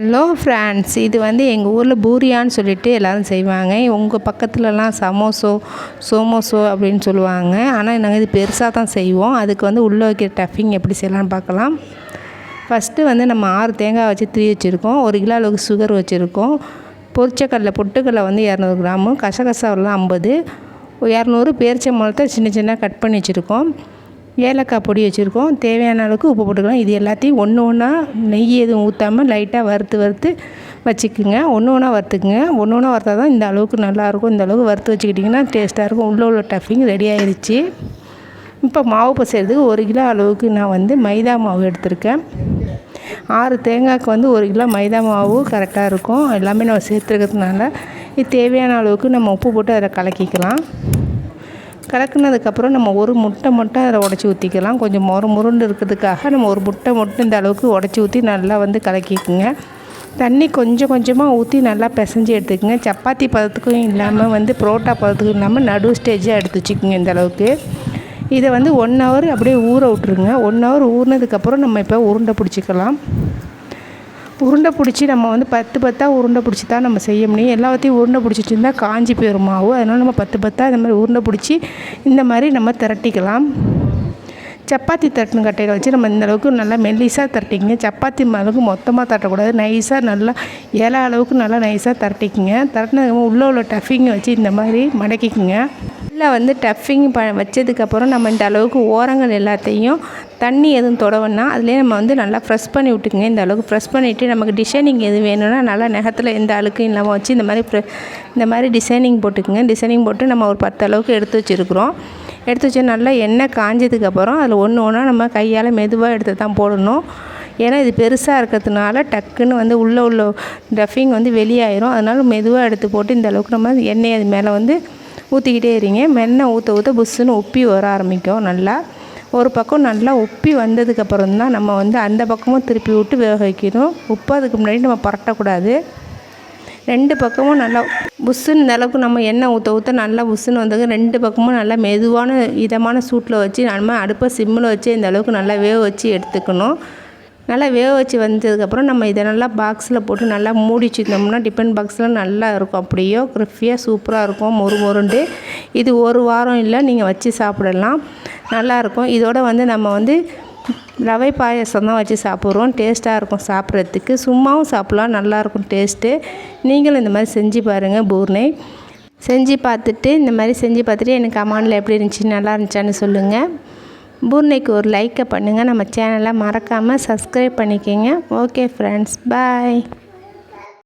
Hello friends இது வந்து எங்கள் ஊரில் பூரியான்னு சொல்லிட்டு எல்லோரும் செய்வாங்க. உங்கள் பக்கத்துலலாம் சமோசோ சோமோசோ அப்படின்னு சொல்லுவாங்க. ஆனால் நாங்கள் இது பெருசாக தான் செய்வோம். அதுக்கு வந்து உள்ளே வைக்கிற டஃபிங் எப்படி செய்யலாம்னு பார்க்கலாம். ஃபஸ்ட்டு வந்து நம்ம ஆறு தேங்காய் வச்சு திரி வச்சுருக்கோம். ஒரு கிலோ அளவுக்கு சுகர் வச்சுருக்கோம். பொரிச்சக்கடலை பொட்டுக்கடலை வந்து இரநூறு கிராமு. கசகசாவெலாம் ஐம்பது இரநூறு பேரிச்சம்பழத்தை சின்ன சின்ன கட் பண்ணி வச்சுருக்கோம். ஏலக்காய் பொடி வச்சுருக்கோம். தேவையான அளவுக்கு உப்பு போட்டுக்கலாம். இது எல்லாத்தையும் ஒன்று ஒன்றா நெய் எதுவும் ஊற்றாமல் லைட்டாக வறுத்து வறுத்து வச்சுக்குங்க. ஒன்று ஒன்றா வறுத்துக்குங்க. ஒன்று ஒன்றா வறுத்தா தான் இந்த அளவுக்கு நல்லாயிருக்கும். இந்த அளவுக்கு வறுத்து வச்சுக்கிட்டிங்கன்னா டேஸ்ட்டாக இருக்கும். உள்ளே உள்ள டஃபிங் ரெடி ஆயிடுச்சு இப்போ மாவு பசைறதுக்கு ஒரு கிலோ அளவுக்கு நான் வந்து மைதா மாவு எடுத்திருக்கேன். ஆறு தேங்காய்க்கு வந்து ஒரு கிலோ மைதா மாவு கரெக்டாக இருக்கும். எல்லாமே நம்ம சேர்த்துருக்கிறதுனால இது தேவையான அளவுக்கு நம்ம உப்பு போட்டு அதில் கலக்கிக்கலாம். கலக்குனதுக்கப்புறம் நம்ம ஒரு முட்டை மட்டும் அதில் உடச்சி ஊற்றிக்கலாம் கொஞ்சம் மொறு முருண்டு இருக்கிறதுக்காக நம்ம ஒரு முட்டை மட்டும் இந்த அளவுக்கு உடச்சி ஊற்றி நல்லா வந்து கலக்கிக்குங்க. தண்ணி கொஞ்சம் கொஞ்சமாக ஊற்றி நல்லா பிசைஞ்சு எடுத்துக்கோங்க. சப்பாத்தி பதத்துக்கும் இல்லாமல் வந்து புரோட்டா பதத்துக்கும் இல்லாமல் நடு ஸ்டேஜாக எடுத்து வச்சுக்கோங்க இந்த அளவுக்கு. இதை வந்து ஒன் ஹவர் அப்படியே ஊற விட்ருங்க ஒன் ஹவர் ஊறினதுக்கப்புறம் நம்ம இப்போ உருண்டை பிடிச்சிக்கலாம். உருண்டை பிடிச்சி நம்ம வந்து பத்து பத்தாக உருண்டை பிடிச்சி தான் நம்ம செய்ய முடியும். எல்லாத்தையும் உருண்டை பிடிச்சிட்டு இருந்தால் காஞ்சி போயிடும் மாவு. அதனால் நம்ம பத்து பத்தாக இந்த மாதிரி உருண்டை பிடிச்சி இந்த மாதிரி நம்ம திரட்டிக்கலாம். சப்பாத்தி தட்டின கட்டையில் வச்சு நம்ம இந்த அளவுக்கு நல்லா மெல்லிஸாக தரட்டிங்க சப்பாத்தி அளவுக்கு மொத்தமாக தட்டக்கூடாது. நைஸாக நல்லா ஏழை அளவுக்கு நல்லா நைஸாக தரட்டிக்குங்க. தரட்டினதுக்கு உள்ளே உள்ள டஃபிங்கை வச்சு இந்த மாதிரி மடக்கிக்குங்க. உள்ளே வந்து டஃப்பிங் ப வச்சதுக்கப்புறம் நம்ம இந்த அளவுக்கு ஓரங்கள் எல்லாத்தையும் தண்ணி எதுவும் தொடவுன்னா அதுலேயே நம்ம வந்து நல்லா ஃப்ரெஷ் பண்ணி விட்டுக்குங்க. இந்த அளவுக்கு ஃப்ரெஷ் பண்ணிவிட்டு நமக்கு டிசைனிங் எது வேணும்னா நல்லா நெகத்தில் எந்த அழுக்கும் இல்லாமல் வச்சு இந்த மாதிரி இந்த மாதிரி டிசைனிங் போட்டுக்குங்க. டிசைனிங் போட்டு நம்ம ஒரு பத்து அளவுக்கு எடுத்து வச்சுருக்குறோம். எடுத்து வச்சு நல்லா எண்ணெய் காஞ்சதுக்கப்புறம் அதில் ஒன்று ஒன்றா நம்ம கையால் மெதுவாக எடுத்து தான் போடணும். ஏன்னா இது பெருசாக இருக்கிறதுனால டக்குன்னு வந்து உள்ளே உள்ள டஃபிங் வந்து வெளியாயிரும். அதனால் மெதுவாக எடுத்து போட்டு இந்த அளவுக்கு நம்ம எண்ணெய் அது மேலே வந்து ஊற்றிக்கிட்டே இருங்க. மென்ன ஊற்ற ஊற்ற புஷ்ஷுன்னு உப்பி வர ஆரம்பிக்கும். நல்லா ஒரு பக்கம் நல்லா உப்பி வந்ததுக்கப்புறம் தான் நம்ம வந்து அந்த பக்கமும் திருப்பி விட்டு வேக வைக்கணும். உப்பு அதுக்கு முன்னாடி நம்ம புரட்டக்கூடாது. ரெண்டு பக்கமும் நல்லா புஷ்ஷுன்னு இந்த அளவுக்கு நம்ம எண்ணெய் ஊற்ற ஊற்ற நல்லா புஷ்ஷுன்னு வந்தது ரெண்டு பக்கமும் நல்லா மெதுவான இதமான சூட்டில் வச்சு நம்ம அடுப்பை சிம்மில் வச்சு இந்த அளவுக்கு நல்லா வேக வச்சு எடுத்துக்கணும். நல்லா வேக வச்சு வந்ததுக்கப்புறம் நம்ம இதை நல்லா பாக்ஸில் போட்டு நல்லா மூடி வச்சுருந்தோம்னா டிஃபன் பாக்ஸில் நல்லா இருக்கும். அப்படியோ கிரிஃபியாக சூப்பராக இருக்கும். மொறு மொருண்டு இது ஒரு வாரம் இல்லை நீங்கள் வச்சு சாப்பிடலாம். நல்லாயிருக்கும் இதோட வந்து நம்ம வந்து ரவை பாயசம் தான் வச்சு சாப்பிட்றோம். டேஸ்ட்டாக இருக்கும் சாப்பிட்றதுக்கு. சும்மாவும் சாப்பிட்லாம். நல்லாயிருக்கும் டேஸ்ட்டு நீங்களும் இந்த மாதிரி செஞ்சு பாருங்கள் பூர்ணை. செஞ்சு பார்த்துட்டு இந்த மாதிரி செஞ்சு பார்த்துட்டு எனக்கு கமாண்டில் எப்படி இருந்துச்சு நல்லா இருந்துச்சான்னு சொல்லுங்கள் பூர்ணைக்கு ஒரு லைக்கை பண்ணுங்கள் நம்ம சேனலை மறக்காமல் சப்ஸ்கிரைப் பண்ணிக்கோங்க. Okay friends bye